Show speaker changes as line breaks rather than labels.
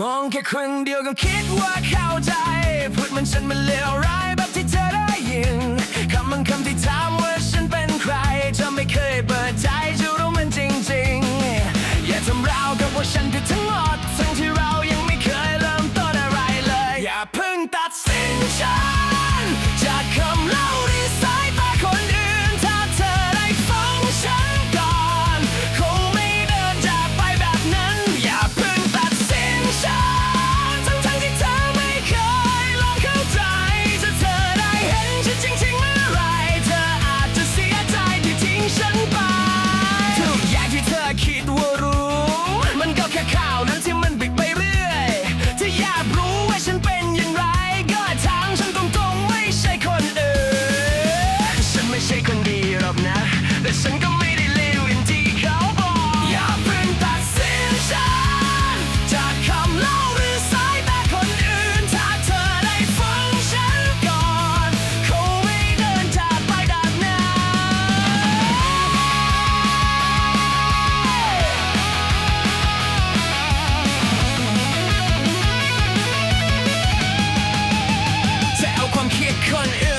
มองแค่คนเดียวก็คิดว่าเข้าใจพูดมันฉันมันเลวร้ายแบบที่เธอได้ยินคำบางคำที่ถามว่าฉันเป็นใครเธอไม่เคยเปิดใจจะรู้มันจริงๆ อย่าทำราวกับว่าฉันผิดทั้งหมดทั้งที่เรายังไม่เคยเริ่มต้นอะไรเลย อย่าเพิ่งตัดสินใจ cunt